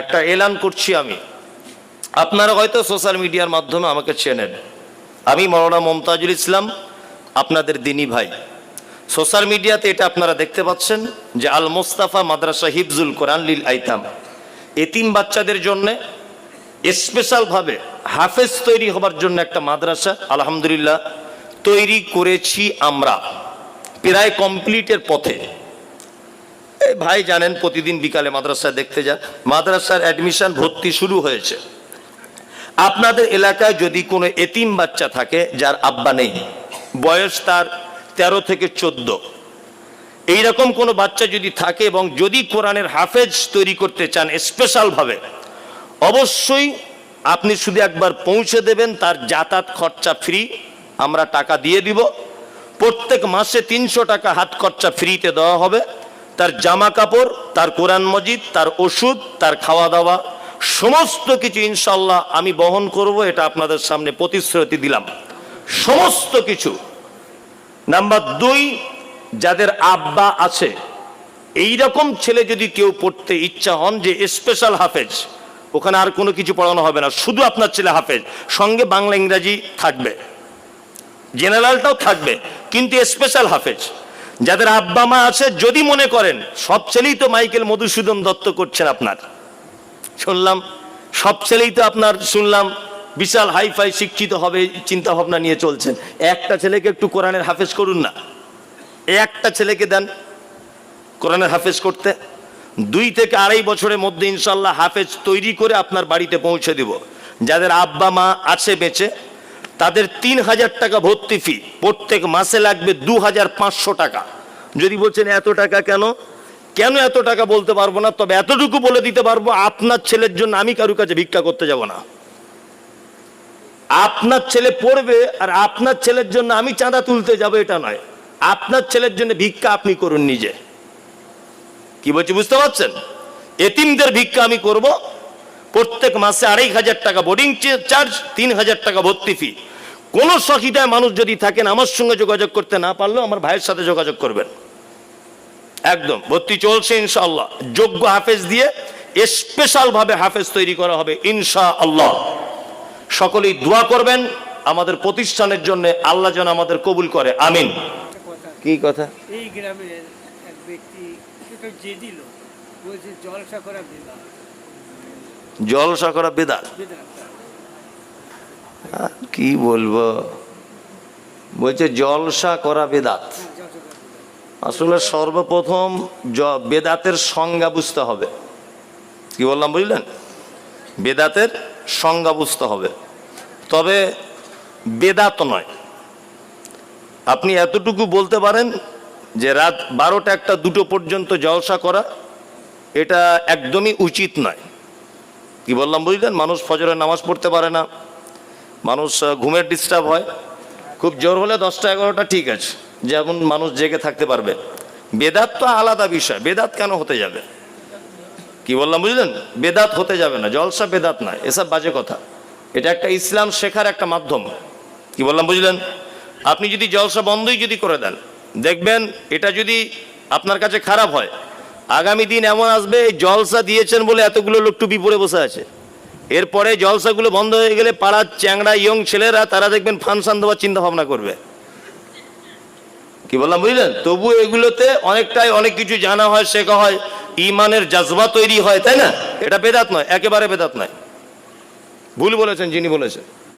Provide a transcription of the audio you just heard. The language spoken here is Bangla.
একটা এলান করছি আমি। আপনারা হয়তো সোশ্যাল মিডিয়ার মাধ্যমে আমাকে চেনেন। আমি মৌলানা মমতাজুল ইসলাম, আপনাদের দিনী ভাই। সোশ্যাল মিডিয়াতে এটা আপনারা দেখতে পাচ্ছেন যে আল মোস্তাফা মাদ্রাসা হিফজুল কোরআন লিল আইতাম। এতিম বাচ্চাদের জন্যে স্পেশালভাবে হাফেজ তৈরি হবার জন্য একটা মাদ্রাসা, আলহামদুলিল্লাহ, তৈরি করেছি আমরা। প্রায় কমপ্লিটের পথে। ভাই জানেন প্রতিদিন বিকালে মাদ্রাসা দেখতে যান। মাদ্রাসার অ্যাডমিশন ভর্তি শুরু হয়েছে। আপনাদের এলাকায় যদি কোনো এতিম বাচ্চা থাকে, যার আব্বা নেই, বয়স তার তেরো থেকে চোদ্দ। এইরকম কোনো বাচ্চা যদি থাকে এবং যদি কোরআনের হাফেজ তৈরি করতে চান স্পেশালভাবে অবশ্যই আপনি শুধু একবার পৌঁছে দেবেন, তার যাতায়াত খরচা ফ্রি আমরা টাকা দিয়ে দিব। প্রত্যেক মাসে তিনশো টাকা হাত খরচা ফ্রিতে দেওয়া হবে। তার জামা কাপড়, তার কোরআন মজিদ, তার ওষুধ, তার খাওয়া দাওয়া সমস্ত কিছু ইনশাল্লাহ আমি বহন করব, এটা আপনাদের সামনে প্রতিশ্রুতি দিলাম। সমস্ত কিছু। নাম্বার দুই, যাদের আব্বা আছে এই রকম ছেলে যদি কেউ পড়তে ইচ্ছা হন যে স্পেশাল হাফেজ, ওখানে আর কোনো কিছু পড়ানো হবে না, শুধু আপনার ছেলে হাফেজ, সঙ্গে বাংলা ইংরাজি থাকবে, জেনারেলটাও থাকবে, কিন্তু স্পেশাল হাফেজ। যাদের আব্বা মা আছে, যদি মনে করেন, সব ছেলেই তো মাইকেল মধুসূদন দত্ত করছেন আপনার। শুনলাম, সব ছেলেই তো আপনার, শুনলাম, বিশাল হাইফাই শিক্ষিত হবে চিন্তা ভাবনা নিয়ে চলছেন। একটা ছেলেকে একটু কোরআনের হাফেজ করুন না। একটা ছেলেকে দেন কোরআনের হাফেজ করতে। দুই থেকে আড়াই বছরের মধ্যে ইনশাল্লাহ হাফেজ তৈরি করে আপনার বাড়িতে পৌঁছে দিব। যাদের আব্বা মা আছে বেঁচে তাদের তিন হাজার টাকা ভর্তি ফি প্রত্যেক মাসে লাগবে দু হাজার পাঁচশো টাকা। যদি বলছেন এত টাকা কেন? কেন এত টাকা বলতে পারব না? তবে এতটুকু বলে দিতে পারব, আপনার ছেলের জন্য আমি কারু কাছে ভিক্ষা করতে যাব না। আপনার ছেলে পড়বে আর আপনার ছেলের জন্য আমি চাঁদা তুলতে যাব, এটা নয়। আপনার ছেলের জন্য ভিক্ষা আপনি করুন নিজে। কি বলছি, বুঝতে পারছেন? এতিমদের ভিক্ষা আমি করব। প্রত্যেক মাসে আড়াই হাজার টাকা বোর্ডিং চার্জ তিন হাজার টাকা ভর্তি ফি কোন সখিদায় মানুষ যদি থাকেন আমার সঙ্গে যোগাযোগ করতে না পারলেও আমার ভাইয়ের সাথে যোগাযোগ করবেন। একদম। ভর্তি চলছে ইনশাআল্লাহ। যোগ্য হাফেজ দিয়ে স্পেশাল ভাবে হাফেজ তৈরি করা হবে ইনশা আল্লাহ সকলেই দোয়া করবেন আমাদের প্রতিষ্ঠানের জন্য আল্লাহ যেন আমাদের কবুল করে। আমিন। কি কথা? এই গ্রামের এক ব্যক্তি সেটা যে দিল বলছে জলসা করা বিবাহ জলসা করা বেদাত? আর কি বলব? বলছে, জলসা করা বেদাত। আসলে সর্বপ্রথম বেদাতের সংজ্ঞা বুঝতে হবে। কি বললাম, বুঝলেন? বেদাতের সংজ্ঞা বুঝতে হবে। তবে বেদাত নয়। আপনি এতটুকু বলতে পারেন যে রাত বারোটা একটা দুটো পর্যন্ত জলসা করা, এটা একদমই উচিত নয়। কি বললাম, বুঝলেন? মানুষ ফজরের নামাজ পড়তে পারে না। মানুষ ঘুমের ডিস্টার্ব হয়। খুব জোর হলে দশটা এগারোটা ঠিক আছে। যেমন মানুষ জেগে থাকতে পারবে। বেদাত তো আলাদা বিষয়। বেদাত কেন হতে যাবে? কি বললাম বুঝলেন? বেদাত হতে যাবে না। জলসা বেদাত নয় এসব বাজে কথা। এটা একটা ইসলাম শেখার একটা মাধ্যম। কি বললাম বুঝলেন? আপনি যদি জলসা বন্ধই যদি করে দেন, দেখবেন এটা যদি আপনার কাছে খারাপ হয়, আগামী দিন এমন আসবে জলসা দিয়েছেন বলে এতগুলো লোক টুপি পরে বসে আছে। এরপরে জলসাগুলো বন্ধ হয়ে গেলে পাড়ার চ্যাংড়া ইয়ং ছেলেরা, তারা দেখবেন ফানসান দেওয়ার চিন্তা ভাবনা করবে। কি বললাম, বুঝলেন? তবু এগুলোতে অনেকটাই অনেক কিছু জানা হয়, শেখা হয়, ইমানের জাজবা তৈরি হয়, তাই না? এটা বেদাত নয়, একেবারে বেদাত নয়। ভুল বলেছেন, যিনি বলেছেন।